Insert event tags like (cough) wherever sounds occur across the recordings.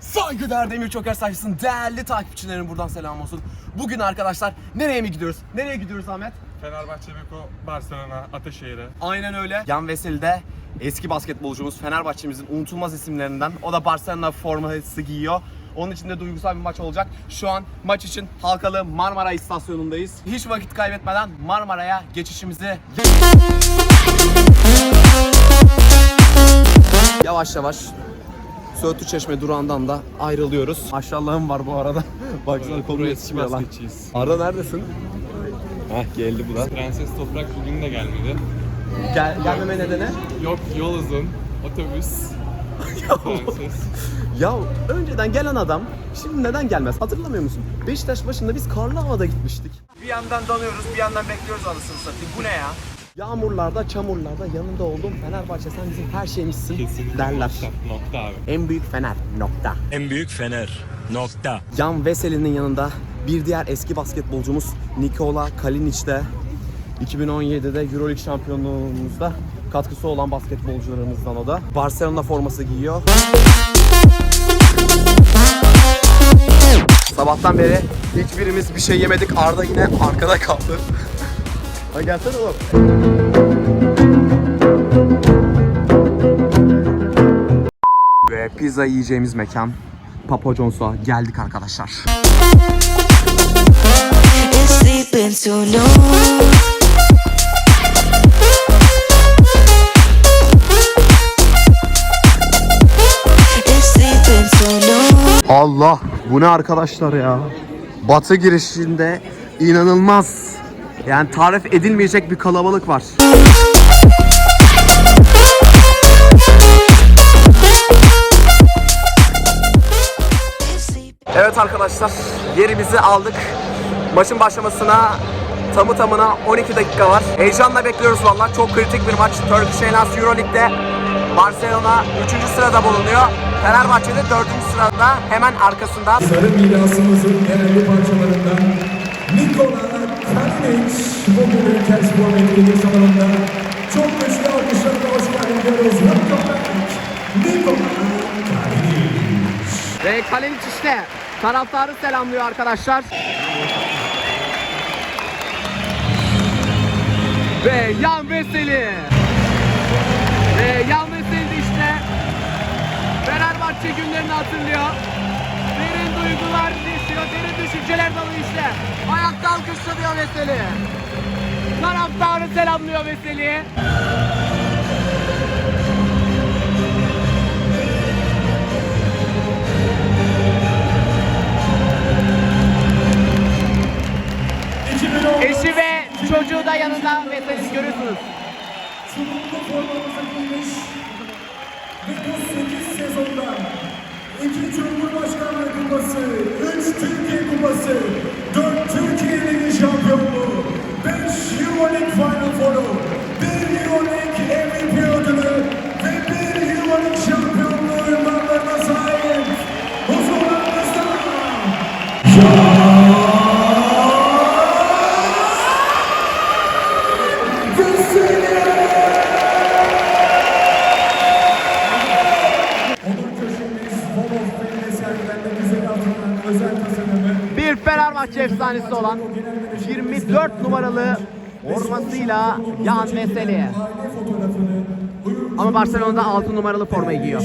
Saygıdeğer Demir Çoker sayfasının değerli takipçilerim buradan selam olsun. Bugün arkadaşlar nereye mi gidiyoruz? Nereye gidiyoruz Ahmet? Fenerbahçe, Beko, Barcelona, Ataşehir'e. Aynen öyle. Yan Veseli'de eski basketbolcumuz Fenerbahçe'mizin unutulmaz isimlerinden. O da Barcelona forması giyiyor. Onun için de duygusal bir maç olacak. Şu an maç için Halkalı Marmara istasyonundayız. Hiç vakit kaybetmeden Marmara'ya geçişimizi Yavaş yavaş Söğütlü Çeşme durağından da ayrılıyoruz. Maşallahım var bu arada. (laughs) Baksana kolum yetişmiyor lan. Arda neredesin? Heh geldi bu da. Prenses Toprak bugün de gelmedi. Gel, gelmeme nedeni? Yok yol uzun, otobüs. (laughs) Prenses. Ya önceden gelen adam şimdi neden gelmez hatırlamıyor musun? Beşiktaş başında biz karlı havada gitmiştik. Bir yandan danıyoruz bir yandan bekliyoruz anasını satayım. Bu ne ya? Yağmurlarda, çamurlarda yanında oldum. Fenerbahçe sen bizim her şeyimizsin Kesinlikle derler. nokta, nokta abi. En büyük Fener. Nokta. En büyük Fener. Nokta. Yan Veseli'nin yanında bir diğer eski basketbolcumuz Nikola Kalinic de 2017'de Euroleague şampiyonluğumuzda katkısı olan basketbolcularımızdan o da. Barcelona forması giyiyor. Sabahtan beri hiçbirimiz bir şey yemedik. Arda yine arkada kaldı. Hadi gelsene oğlum. Ve pizza yiyeceğimiz mekan Papa John's'a geldik arkadaşlar. Allah bu ne arkadaşlar ya. Batı girişinde inanılmaz yani tarif edilmeyecek bir kalabalık var. Evet arkadaşlar yerimizi aldık. Maçın başlamasına tamı tamına 12 dakika var. Heyecanla bekliyoruz valla. Çok kritik bir maç. Turkish Airlines Euroleague'de Barcelona 3. sırada bulunuyor. Fenerbahçe de 4. sırada hemen arkasında. Sarı mirasımızın değerli parçalarından Nikola Kalinic bugünün Telspor Etkinlik salonunda çok güçlü alkışlarla hoş geldin diyoruz. Welcome back Nikola Kalinic. Ve Kalinic işte taraftarı selamlıyor arkadaşlar. Ve Yan Veseli. Ve Yan Veseli de işte Fenerbahçe günlerini hatırlıyor. Derin duygular derin düşünceler dolu işte. Ayakta alkışlanıyor Veseli. Taraftarı selamlıyor Veseli. Eşi ve çocuğu da yanında Veseli görüyorsunuz. Sunumlu formamızı giymiş 2 Cumhurbaşkanlığı Kupası, 3 Türkiye Kupası, 4 Türkiye Ligi şampiyonluğu, 5 Euroleague Final Four'u, formasıyla Yan Veseli. Ama Barcelona'da 6 numaralı formayı giyiyor.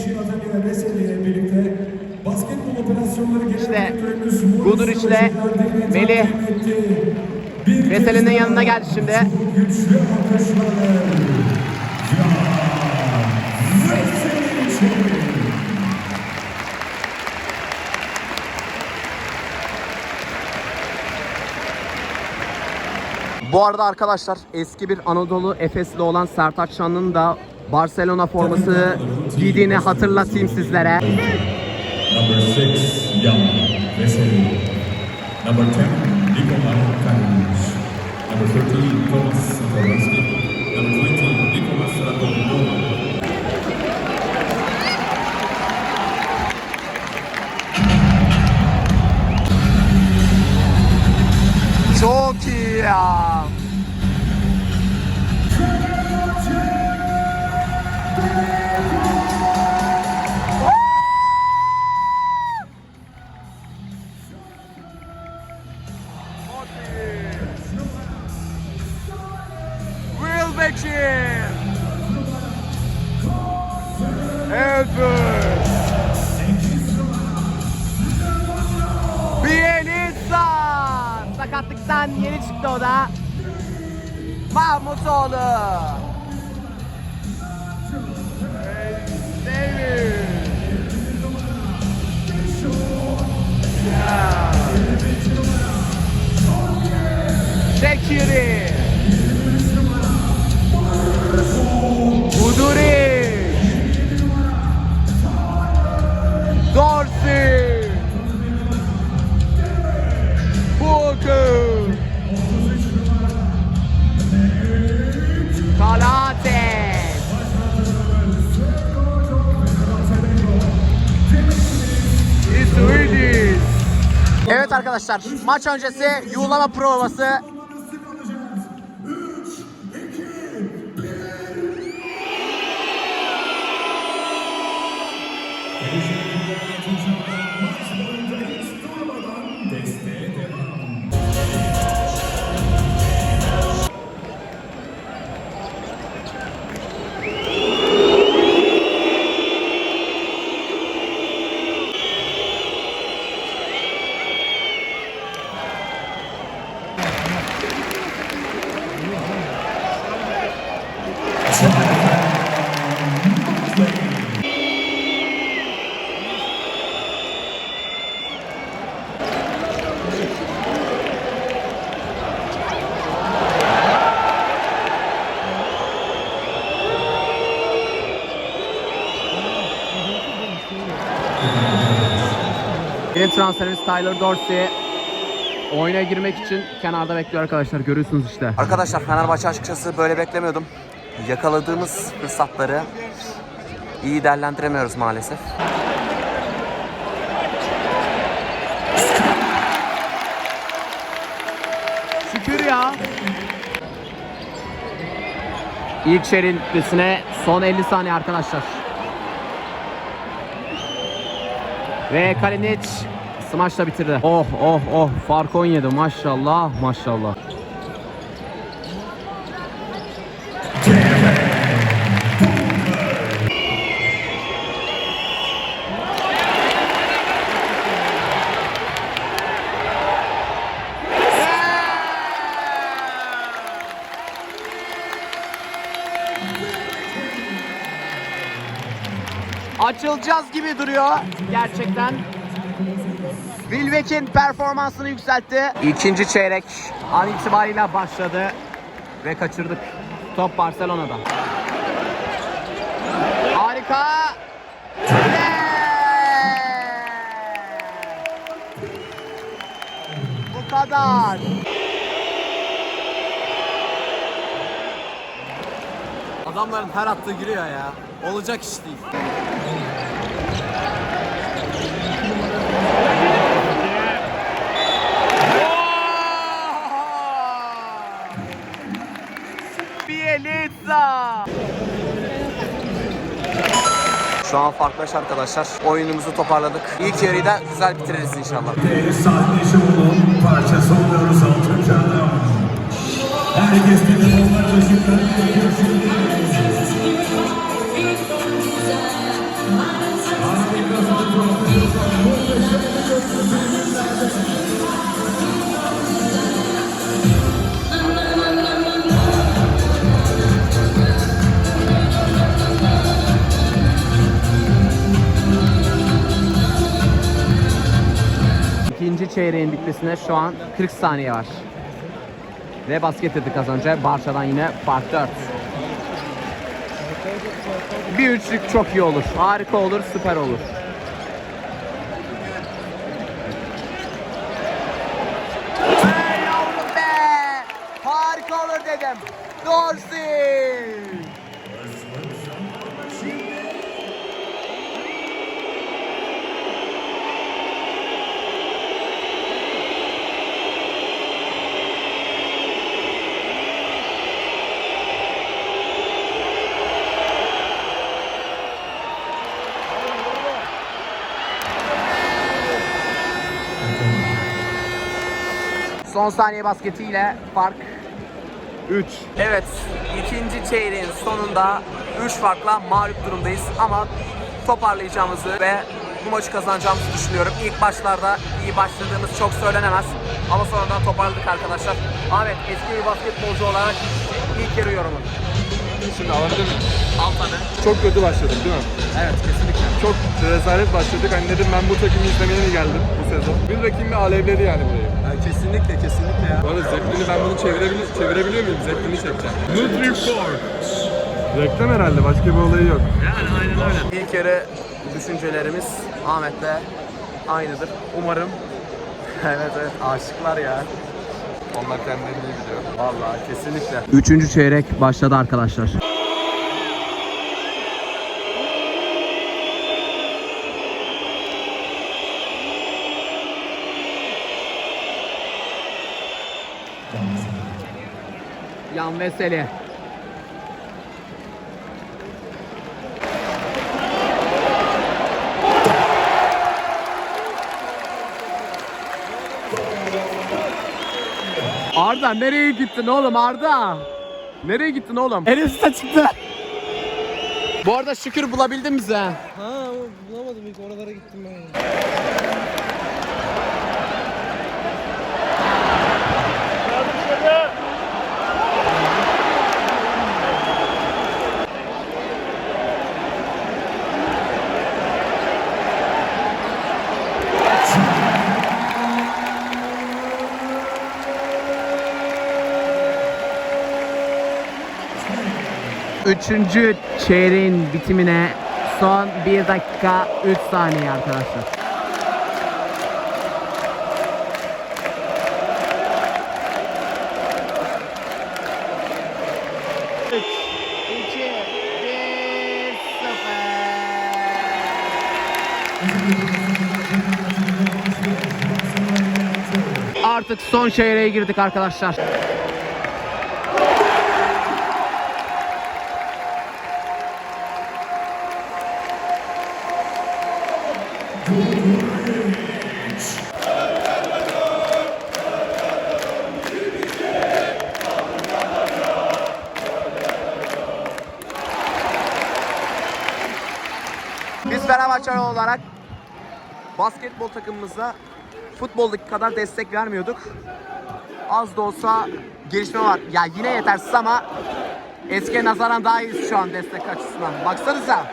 İşte Guduric'le Melih Veseli'nin yanına geldi şimdi. Bu arada arkadaşlar eski bir Anadolu Efesli olan Sertaç Şan'ın da Barcelona forması giydiğini hatırlatayım sizlere. Number six, Jan Veseli. Number 10, Nikolai Kalinic. Number 13, Thomas Satoransky. Çok iyi ya. Lig'den yeni çıktı o da. Mahmutoğlu. Şekiri. Uduri. Dorsey. Arkadaşlar. Maç öncesi yuğlama provası Yeni transferimiz Tyler Dorsey. Oyuna girmek için kenarda bekliyor arkadaşlar. Görüyorsunuz işte. Arkadaşlar Fenerbahçe açıkçası böyle beklemiyordum. Yakaladığımız fırsatları iyi değerlendiremiyoruz maalesef. Şükür ya. İlk şerin bitmesine son 50 saniye arkadaşlar. Ve Kalinic smaçla bitirdi. Oh oh oh fark 17 maşallah maşallah. Açılacağız gibi duruyor gerçekten. Wilbeck'in performansını yükseltti. İkinci çeyrek an itibariyle başladı ve kaçırdık. Top Barcelona'da. Harika. Ve- Bu kadar. Adamların her attığı giriyor ya. Olacak iş değil. Şu an fark beş arkadaşlar. Oyunumuzu toparladık. İlk yarıyı da güzel bitiririz inşallah. Parçası oluyoruz. Herkes başında İkinci çeyreğin bitmesine şu an 40 saniye var. Ve basket dedik az önce. Barça'dan yine fark 4. Bir üçlük çok iyi olur. Harika olur, süper olur. Hey be! Harika olur dedim. Dorsey! Son saniye basketiyle fark 3. Evet, ikinci çeyreğin sonunda 3 farkla mağlup durumdayız ama toparlayacağımızı ve bu maçı kazanacağımızı düşünüyorum. İlk başlarda iyi başladığımız çok söylenemez. Ama sonradan toparladık arkadaşlar. Ahmet eski bir basketbolcu olarak ilk yarı yorumun. Şimdi alabilir miyim? Al tabii. Çok kötü başladık değil mi? Evet kesinlikle. Çok rezalet başladık. Hani dedim ben bu takımı izlemeye mi geldim bu sezon? Bir rakibimi alevledi yani burayı. kesinlikle kesinlikle ya. Bu arada Zeppelin'i ben bunu çevirebilir, çevirebiliyor muyum? Zeppelin'i çekeceğim. Nutriport. Reklam herhalde. Başka bir olayı yok. İlk yarı düşüncelerimiz Ahmet'le aynıdır. Umarım. (laughs) evet evet aşıklar ya. Onlar kendilerini iyi biliyor. Vallahi kesinlikle. Üçüncü çeyrek başladı arkadaşlar. Yan Veseli. Arda nereye gittin oğlum Arda? Nereye gittin oğlum? En üstte çıktı. Bu arada şükür bulabildin bizi. ha. Ha bulamadım ilk oralara gittim ben. Üçüncü çeyreğin bitimine son 1 dakika 3 saniye arkadaşlar. Artık son çeyreğe girdik arkadaşlar. Fenerbahçeli olarak basketbol takımımıza futboldaki kadar destek vermiyorduk. Az da olsa gelişme var. Ya yine yetersiz ama eskiye nazaran daha iyiyiz şu an destek açısından. Baksanıza.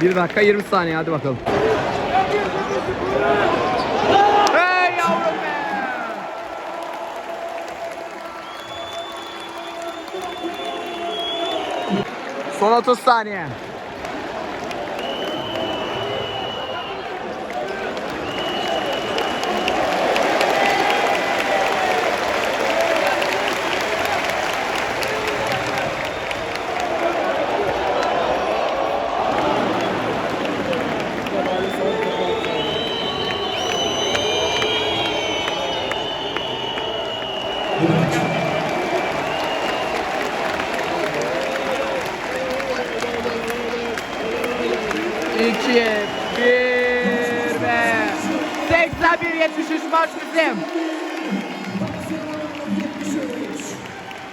Bir dakika 20 saniye hadi bakalım. Son 30 saniye.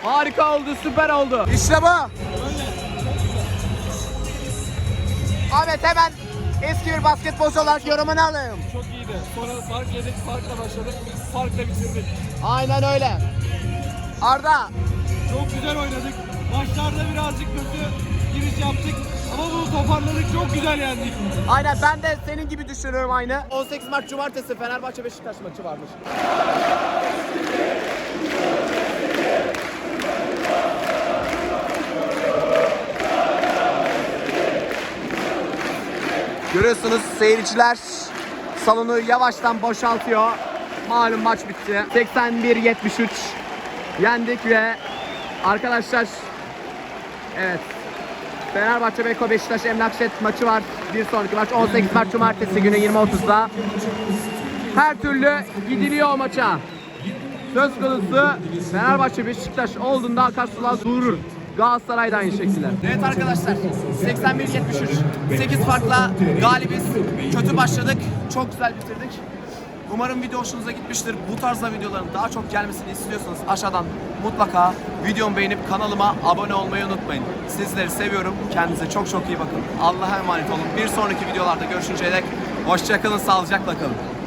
Harika oldu, süper oldu. İşte bu. Ahmet hemen eski bir basketbolcu olarak yorumunu alayım. Çok iyiydi. Sonra fark yedik, farkla başladık. Farkla bitirdik. Aynen öyle. Arda, Çok güzel oynadık. Başlarda birazcık kötü giriş yaptık. Ama bunu toparladık. Çok güzel yendik. aynen ben de senin gibi düşünüyorum aynı. 18 Mart Cumartesi Fenerbahçe Beşiktaş maçı varmış. Görüyorsunuz seyirciler salonu yavaştan boşaltıyor. Malum maç bitti. 81-73 yendik ve arkadaşlar evet Fenerbahçe Beko Beşiktaş Emlakşet maçı var. Bir sonraki maç 18 Mart Cumartesi günü 20.30'da. Her türlü gidiliyor o maça. Söz konusu Fenerbahçe Beşiktaş olduğunda akarsular durur. Galatasaray da aynı şekilde. Evet arkadaşlar 81-73 8 farkla galibiz. Kötü başladık. Çok güzel bitirdik. Umarım video hoşunuza gitmiştir. Bu tarzda videoların daha çok gelmesini istiyorsanız aşağıdan mutlaka videomu beğenip kanalıma abone olmayı unutmayın. Sizleri seviyorum. Kendinize çok çok iyi bakın. Allah'a emanet olun. Bir sonraki videolarda görüşünceye dek hoşçakalın, sağlıcakla kalın.